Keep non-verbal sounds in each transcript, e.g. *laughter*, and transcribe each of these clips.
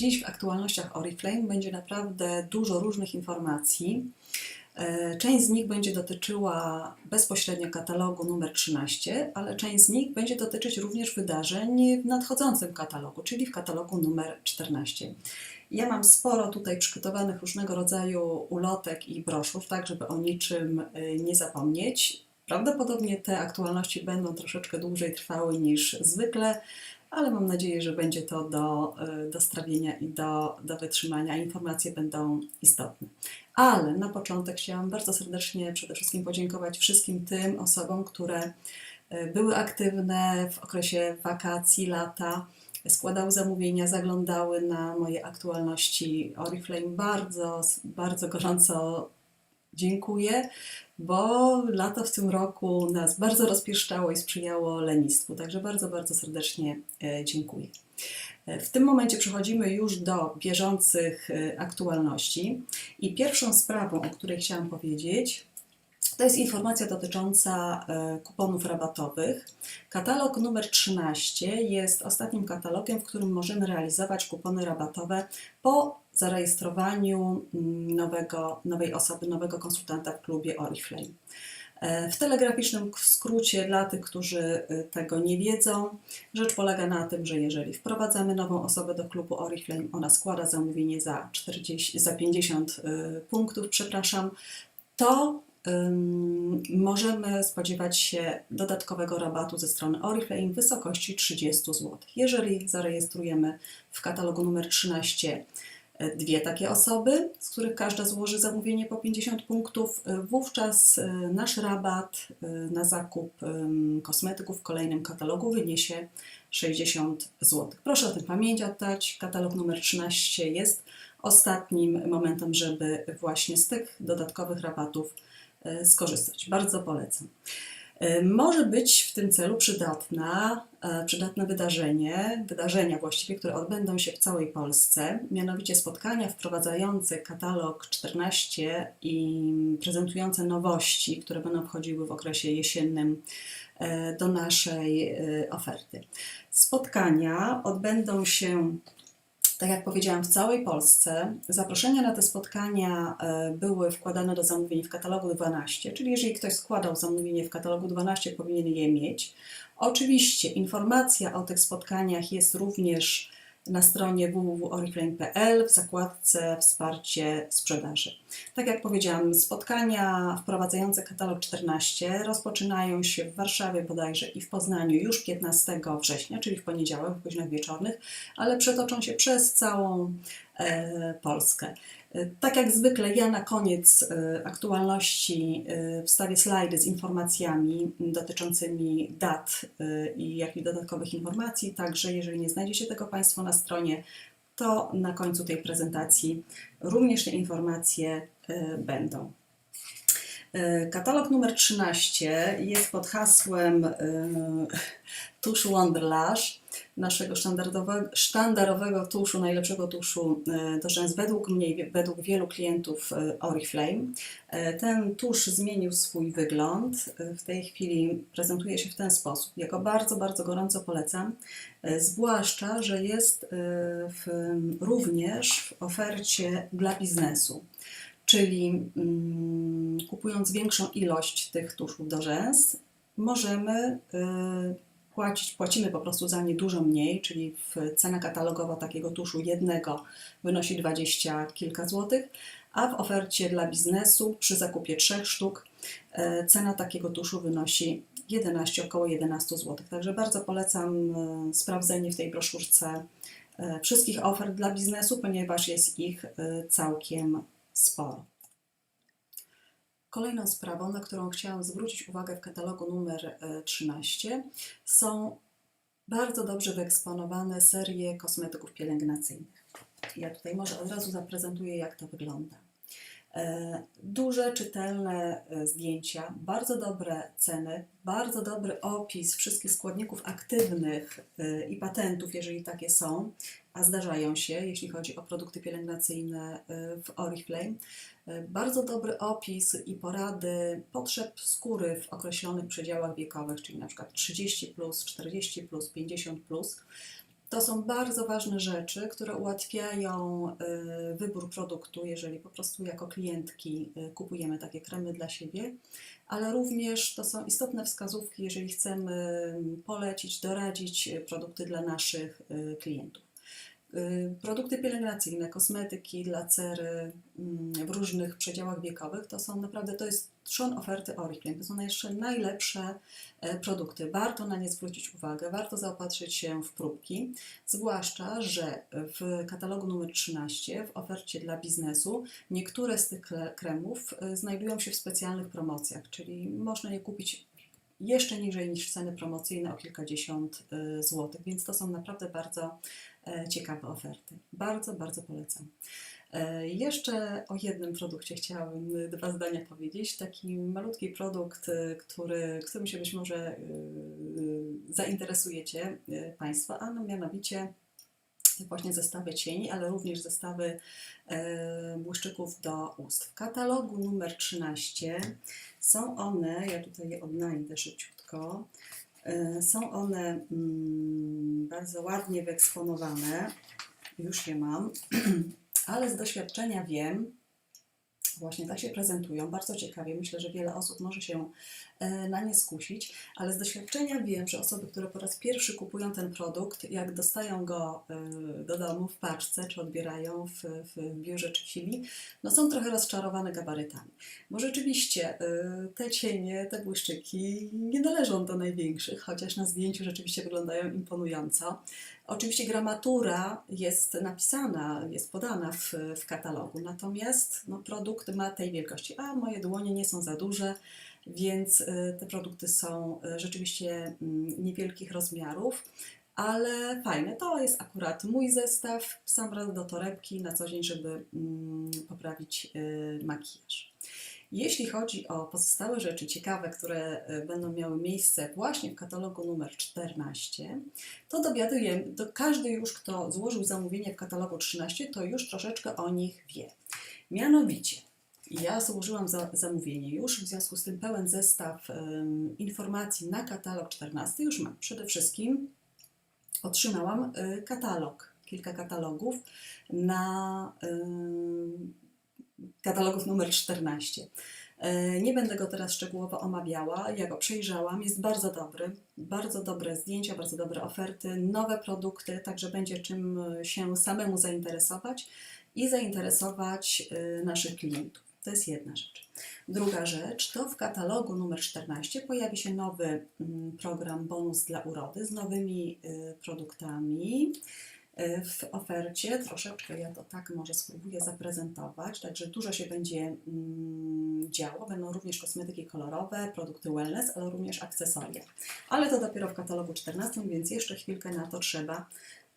dziś w aktualnościach Oriflame będzie naprawdę dużo różnych informacji. E, Część z nich będzie dotyczyła bezpośrednio katalogu numer 13, ale część z nich będzie dotyczyć również wydarzeń w nadchodzącym katalogu, czyli w katalogu numer 14. Ja mam sporo tutaj przygotowanych różnego rodzaju ulotek i broszur, tak żeby o niczym e, nie zapomnieć. Prawdopodobnie te aktualności będą troszeczkę dłużej trwały niż zwykle, ale mam nadzieję, że będzie to do, e, do strawienia i do, do wytrzymania. Informacje będą istotne. Ale na początek chciałam bardzo serdecznie przede wszystkim podziękować wszystkim tym osobom, które e, były aktywne w okresie wakacji, lata, składały zamówienia, zaglądały na moje aktualności Oriflame. Bardzo, bardzo gorąco dziękuję, bo lato w tym roku nas bardzo rozpieszczało i sprzyjało lenistwu. Także bardzo, bardzo serdecznie e, dziękuję. E, W tym momencie przechodzimy już do bieżących e, aktualności i pierwszą sprawą, o której chciałam powiedzieć, to jest informacja dotycząca kuponów rabatowych. Katalog numer 13 jest ostatnim katalogiem, w którym możemy realizować kupony rabatowe po zarejestrowaniu mm, nowego, nowej osoby, nowego konsultanta w klubie Oriflame. W telegraficznym skrócie dla tych, którzy e, tego nie wiedzą, rzecz polega na tym, że jeżeli wprowadzamy nową osobę do klubu Oriflame, ona składa zamówienie za, 40, za 50 e, punktów, przepraszam, to ym, możemy spodziewać się dodatkowego rabatu ze strony Oriflame w wysokości 30 zł. Jeżeli zarejestrujemy w katalogu numer 13 e, dwie takie osoby, z których każda złoży zamówienie po 50 punktów, e, wówczas e, nasz rabat e, na zakup kosmetyków w kolejnym katalogu wyniesie 60 zł. Proszę o tym pamiętać. Katalog numer 13 jest ostatnim momentem, żeby właśnie z tych dodatkowych rabatów skorzystać. Bardzo polecam. E, Może być w tym celu przydatna, e, przydatne wydarzenie, wydarzenia właściwie, które odbędą się w całej Polsce, mianowicie spotkania wprowadzające katalog 14 i prezentujące nowości, które będą wchodziły w okresie jesiennym e, do naszej oferty. Spotkania odbędą się tak jak powiedziałam, w całej Polsce. Zaproszenia na te spotkania e, były wkładane do zamówień w katalogu 12, czyli jeżeli ktoś składał zamówienie w katalogu 12, powinien je mieć. Oczywiście informacja o tych spotkaniach jest również na stronie www.oriflame.pl w zakładce Wsparcie sprzedaży. Tak jak powiedziałam, spotkania wprowadzające katalog 14 rozpoczynają się w Warszawie bodajże i w Poznaniu już 15 września, czyli w poniedziałek w godzinach wieczornych, ale przetoczą się przez całą Polskę. E, Tak jak zwykle, ja na koniec e, aktualności e, wstawię slajdy z informacjami dotyczącymi dat e, i jakichś dodatkowych informacji. Także, jeżeli nie znajdziecie tego Państwo na stronie, to na końcu tej prezentacji również te informacje e, będą. E, Katalog numer 13 jest pod hasłem e, tusz Wonderlash, naszego sztandarowego, sztandarowego tuszu, najlepszego tuszu e, do rzęs według mnie, według wielu klientów e, Oriflame. E, Ten tusz zmienił swój wygląd. E, W tej chwili prezentuje się w ten sposób. Ja go bardzo, bardzo gorąco polecam. E, Zwłaszcza, że jest e, w, również w ofercie dla biznesu. Czyli mm, kupując większą ilość tych tuszów do rzęs, możemy y, płacić, płacimy po prostu za nie dużo mniej, czyli cena katalogowa takiego tuszu jednego wynosi 20 kilka złotych, a w ofercie dla biznesu przy zakupie trzech sztuk e, cena takiego tuszu wynosi 11, około 11 zł. Także bardzo polecam e, sprawdzenie w tej broszurce e, wszystkich ofert dla biznesu, ponieważ jest ich całkiem sporo. Kolejną sprawą, na którą chciałam zwrócić uwagę w katalogu numer e, 13, są bardzo dobrze wyeksponowane serie kosmetyków pielęgnacyjnych. Ja tutaj może od razu zaprezentuję, jak to wygląda. E, Duże, czytelne e, zdjęcia, bardzo dobre ceny, bardzo dobry opis wszystkich składników aktywnych e, i patentów, jeżeli takie są, a zdarzają się, jeśli chodzi o produkty pielęgnacyjne w Oriflame. Bardzo dobry opis i porady potrzeb skóry w określonych przedziałach wiekowych, czyli na przykład 30, 40, 50. To są bardzo ważne rzeczy, które ułatwiają y, wybór produktu, jeżeli po prostu jako klientki y, kupujemy takie kremy dla siebie, ale również to są istotne wskazówki, jeżeli chcemy mm, polecić, doradzić y, produkty dla naszych y, klientów. Y, Produkty pielęgnacyjne, kosmetyki, lacery mm, w różnych przedziałach wiekowych to są naprawdę, to jest trzon oferty Oriflame. To są jeszcze najlepsze e, produkty. Warto na nie zwrócić uwagę, warto zaopatrzyć się w próbki, zwłaszcza, że w katalogu numer 13 w ofercie dla biznesu niektóre z tych kre- kremów e, znajdują się w specjalnych promocjach, czyli można je kupić jeszcze niżej niż ceny promocyjne o kilkadziesiąt e, złotych, więc to są naprawdę bardzo e, ciekawe oferty. Bardzo, bardzo polecam. E, Jeszcze o jednym produkcie chciałabym y, dwa zdania powiedzieć. Taki malutki produkt, y, który, którym się być może y, y, zainteresujecie y, Państwo, a no mianowicie właśnie zestawy cieni, ale również zestawy e, błyszczyków do ust. W katalogu numer 13 są one, ja tutaj je odnajdę szybciutko, e, są one mm, bardzo ładnie wyeksponowane, już je mam, *clears throat* ale z doświadczenia wiem, właśnie tak się prezentują, bardzo ciekawie, myślę, że wiele osób może się e, na nie skusić, ale z doświadczenia wiem, że osoby, które po raz pierwszy kupują ten produkt, jak dostają go e, do domu w paczce, czy odbierają w, w biurze, czy w chwili, no są trochę rozczarowane gabarytami. Bo rzeczywiście e, te cienie, te błyszczyki nie należą do największych, chociaż na zdjęciu rzeczywiście wyglądają imponująco. Oczywiście gramatura jest napisana, jest podana w, w katalogu, natomiast no, produkt ma tej wielkości, a moje dłonie nie są za duże, więc y, te produkty są y, rzeczywiście mm, niewielkich rozmiarów, ale fajne. To jest akurat mój zestaw, sam raz do torebki na co dzień, żeby mm, poprawić y, makijaż. Jeśli chodzi o pozostałe rzeczy ciekawe, które y, będą miały miejsce właśnie w katalogu numer 14, to dowiadujemy, to każdy już, kto złożył zamówienie w katalogu 13, to już troszeczkę o nich wie. Mianowicie, ja złożyłam za, zamówienie już, w związku z tym pełen zestaw em, informacji na katalog 14 już mam. Przede wszystkim otrzymałam y, katalog, kilka katalogów na ym, katalogów numer 14. E, Nie będę go teraz szczegółowo omawiała. Ja go przejrzałam, jest bardzo dobry. Bardzo dobre zdjęcia, bardzo dobre oferty, nowe produkty, także będzie czym się samemu zainteresować i zainteresować y, naszych klientów. To jest jedna rzecz. Druga rzecz to w katalogu numer 14 pojawi się nowy mm, program Bonus dla Urody z nowymi produktami w ofercie. Troszeczkę ja to tak może spróbuję zaprezentować, także dużo się będzie mm, działo. Będą również kosmetyki kolorowe, produkty wellness, ale również akcesoria. Ale to dopiero w katalogu 14, więc jeszcze chwilkę na to trzeba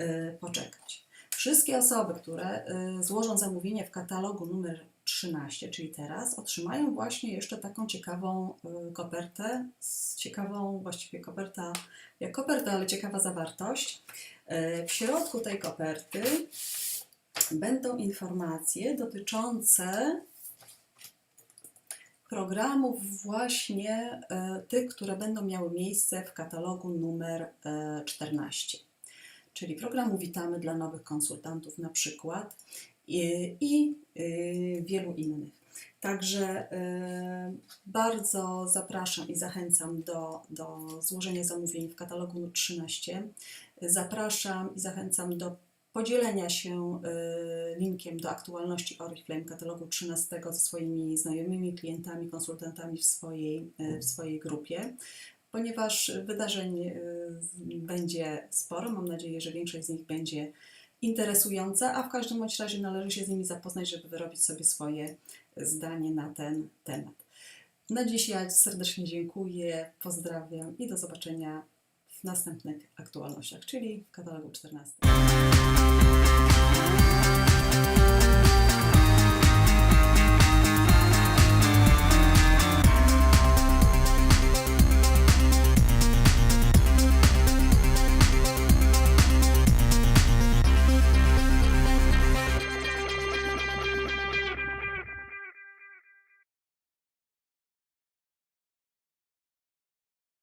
y, poczekać. Wszystkie osoby, które y, złożą zamówienie w katalogu numer 13, czyli teraz, otrzymają właśnie jeszcze taką ciekawą y, kopertę, z ciekawą, właściwie koperta, jak koperta, ale ciekawa zawartość. Y, W środku tej koperty będą informacje dotyczące programów właśnie e, tych, które będą miały miejsce w katalogu numer e, 14. Czyli programu Witamy dla nowych konsultantów na przykład i, y, wielu innych. Także e, bardzo zapraszam i zachęcam do, do złożenia zamówień w katalogu numer 13. Zapraszam i zachęcam do podzielenia się y, linkiem do aktualności Oriflame katalogu 13 ze swoimi znajomymi, klientami, konsultantami w swojej, y, w swojej grupie, ponieważ wydarzeń y, będzie sporo. Mam nadzieję, że większość z nich będzie interesująca, a w każdym bądź razie należy się z nimi zapoznać, żeby wyrobić sobie swoje zdanie na ten temat. Na dziś ja serdecznie dziękuję, pozdrawiam i do zobaczenia w następnych aktualnościach, czyli w katalogu 14.